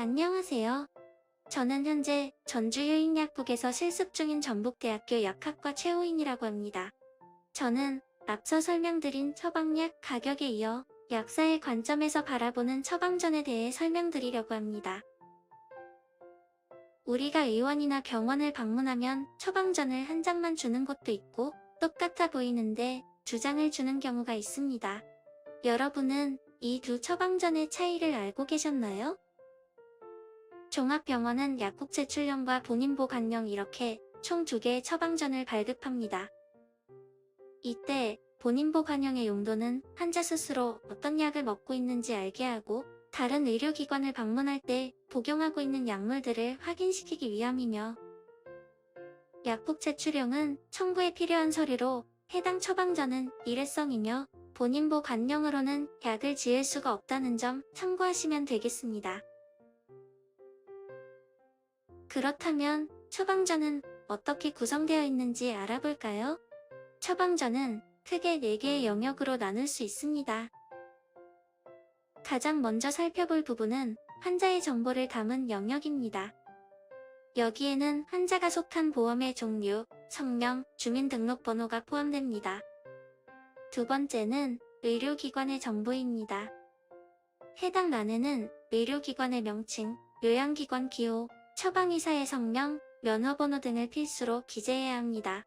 안녕하세요. 저는 현재 전주 유인약국에서 실습 중인 전북대학교 약학과 최호인이라고 합니다. 저는 앞서 설명드린 처방약 가격에 이어 약사의 관점에서 바라보는 처방전에 대해 설명드리려고 합니다. 우리가 의원이나 병원을 방문하면 처방전을 한 장만 주는 곳도 있고 똑같아 보이는데 두 장을 주는 경우가 있습니다. 여러분은 이 두 처방전의 차이를 알고 계셨나요? 종합병원은 약국 제출령과 본인보 간령 이렇게 총두 개의 처방전을 발급합니다. 이때 본인보 간령의 용도는 환자 스스로 어떤 약을 먹고 있는지 알게 하고 다른 의료기관을 방문할 때 복용하고 있는 약물들을 확인시키기 위함이며 약국 제출용은 청구에 필요한 서류로 해당 처방전은 일회성이며 본인보 간령으로는 약을 지을 수가 없다는 점 참고하시면 되겠습니다. 그렇다면 처방전은 어떻게 구성되어 있는지 알아볼까요? 처방전은 크게 4개의 영역으로 나눌 수 있습니다. 가장 먼저 살펴볼 부분은 환자의 정보를 담은 영역입니다. 여기에는 환자가 속한 보험의 종류, 성명, 주민등록번호가 포함됩니다. 두 번째는 의료기관의 정보입니다. 해당 란에는 의료기관의 명칭, 요양기관 기호, 처방의사의 성명, 면허번호 등을 필수로 기재해야 합니다.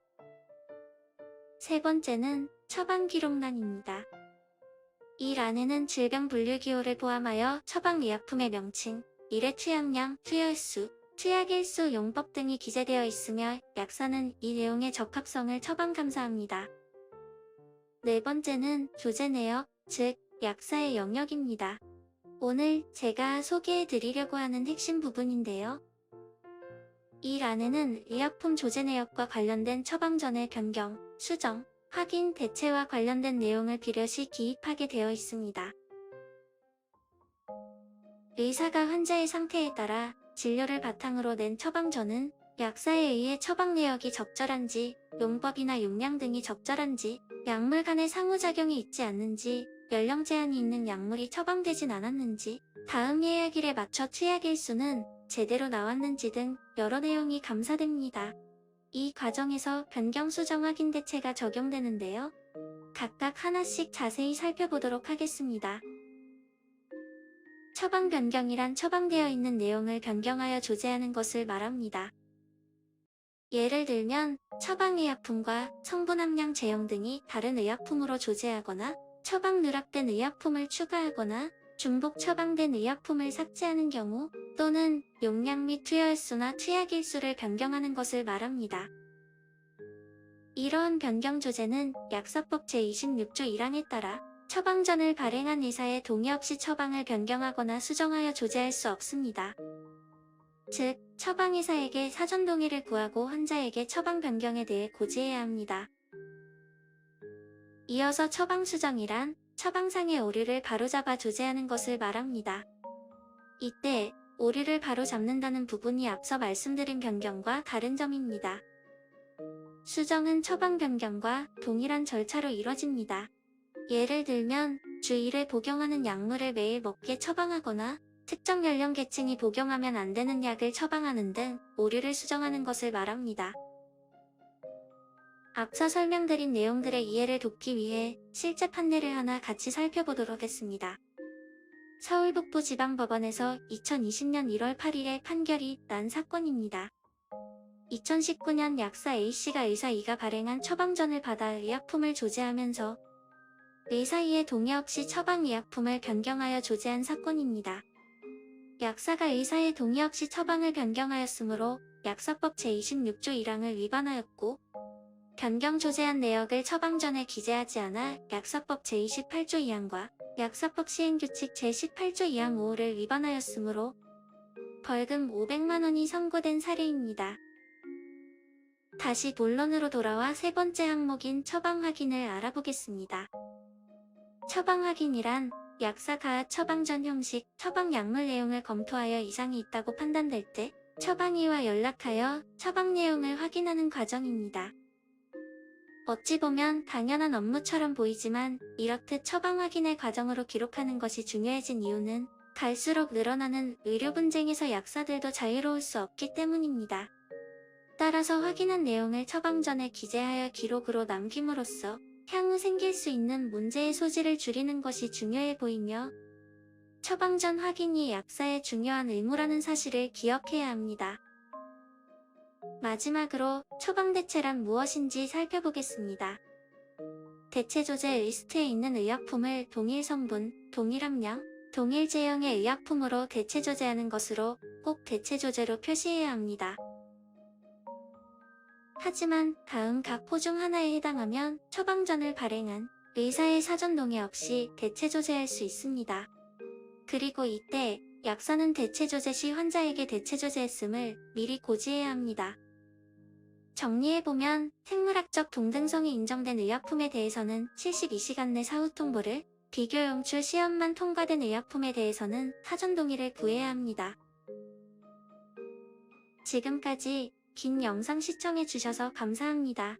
세 번째는 처방기록란입니다. 이 란에는 질병 분류 기호를 포함하여 처방의약품의 명칭, 일회 투약량, 투여수, 투약일수, 용법 등이 기재되어 있으며 약사는 이 내용의 적합성을 처방감사합니다. 네 번째는 조제 내역, 즉 약사의 영역입니다. 오늘 제가 소개해 드리려고 하는 핵심 부분인데요. 이 란에는 의약품 조제 내역과 관련된 처방전의 변경, 수정, 확인, 대체와 관련된 내용을 비려시 기입하게 되어 있습니다. 의사가 환자의 상태에 따라 진료를 바탕으로 낸 처방전은 약사에 의해 처방 내역이 적절한지, 용법이나 용량 등이 적절한지, 약물 간의 상호작용이 있지 않는지, 연령 제한이 있는 약물이 처방되진 않았는지, 다음 예약일에 맞춰 투약 일수는 제대로 나왔는지 등 여러 내용이 감사됩니다. 이 과정에서 변경 수정 확인 대체가 적용되는데요. 각각 하나씩 자세히 살펴보도록 하겠습니다. 처방 변경이란 처방되어 있는 내용을 변경하여 조제하는 것을 말합니다. 예를 들면 처방의약품과 성분 함량 제형 등이 다른 의약품으로 조제하거나 처방 누락된 의약품을 추가하거나 중복 처방된 의약품을 삭제하는 경우 또는 용량 및 투여횟수나 투약일수를 변경하는 것을 말합니다. 이러한 변경 조제는 약사법 제26조 1항에 따라 처방전을 발행한 의사의 동의 없이 처방을 변경하거나 수정하여 조제할 수 없습니다. 즉, 처방의사에게 사전 동의를 구하고 환자에게 처방 변경에 대해 고지해야 합니다. 이어서 처방 수정이란 처방상의 오류를 바로잡아 조제하는 것을 말합니다. 이때 오류를 바로잡는다는 부분이 앞서 말씀드린 변경과 다른 점입니다. 수정은 처방 변경과 동일한 절차로 이뤄집니다. 예를 들면 주 1회 복용하는 약물을 매일 먹게 처방하거나 특정 연령 계층이 복용하면 안 되는 약을 처방하는 등 오류를 수정하는 것을 말합니다. 앞서 설명드린 내용들의 이해를 돕기 위해 실제 판례를 하나 같이 살펴보도록 하겠습니다. 서울 북부지방법원에서 2020년 1월 8일에 판결이 난 사건입니다. 2019년 약사 A씨가 의사 E가 발행한 처방전을 받아 의약품을 조제하면서 의사 E의 동의 없이 처방 의약품을 변경하여 조제한 사건입니다. 약사가 의사의 동의 없이 처방을 변경하였으므로 약사법 제26조 1항을 위반하였고 변경 조제한 내역을 처방전에 기재하지 않아 약사법 제28조 2항과 약사법 시행규칙 제18조 2항 5호를 위반하였으므로 벌금 500만원이 선고된 사례입니다. 다시 본론으로 돌아와 세 번째 항목인 처방 확인을 알아보겠습니다. 처방 확인이란 약사가 처방 전 형식, 처방 약물 내용을 검토하여 이상이 있다고 판단될 때 처방의와 연락하여 처방 내용을 확인하는 과정입니다. 어찌 보면 당연한 업무처럼 보이지만 이렇듯 처방 확인의 과정으로 기록하는 것이 중요해진 이유는 갈수록 늘어나는 의료 분쟁에서 약사들도 자유로울 수 없기 때문입니다. 따라서 확인한 내용을 처방 전에 기재하여 기록으로 남김으로써 향후 생길 수 있는 문제의 소지를 줄이는 것이 중요해 보이며 처방 전 확인이 약사의 중요한 의무라는 사실을 기억해야 합니다. 마지막으로 처방대체란 무엇인지 살펴보겠습니다. 대체 조제 리스트에 있는 의약품을 동일 성분, 동일 함량, 동일 제형의 의약품으로 대체 조제하는 것으로 꼭 대체 조제로 표시해야 합니다. 하지만 다음 각 포 중 하나에 해당하면 처방전을 발행한 의사의 사전 동의 없이 대체 조제할 수 있습니다. 그리고 이때 약사는 대체 조제 시 환자에게 대체 조제했음을 미리 고지해야 합니다. 정리해보면 생물학적 동등성이 인정된 의약품에 대해서는 72시간 내 사후 통보를, 비교 용출 시험만 통과된 의약품에 대해서는 사전 동의를 구해야 합니다. 지금까지 긴 영상 시청해주셔서 감사합니다.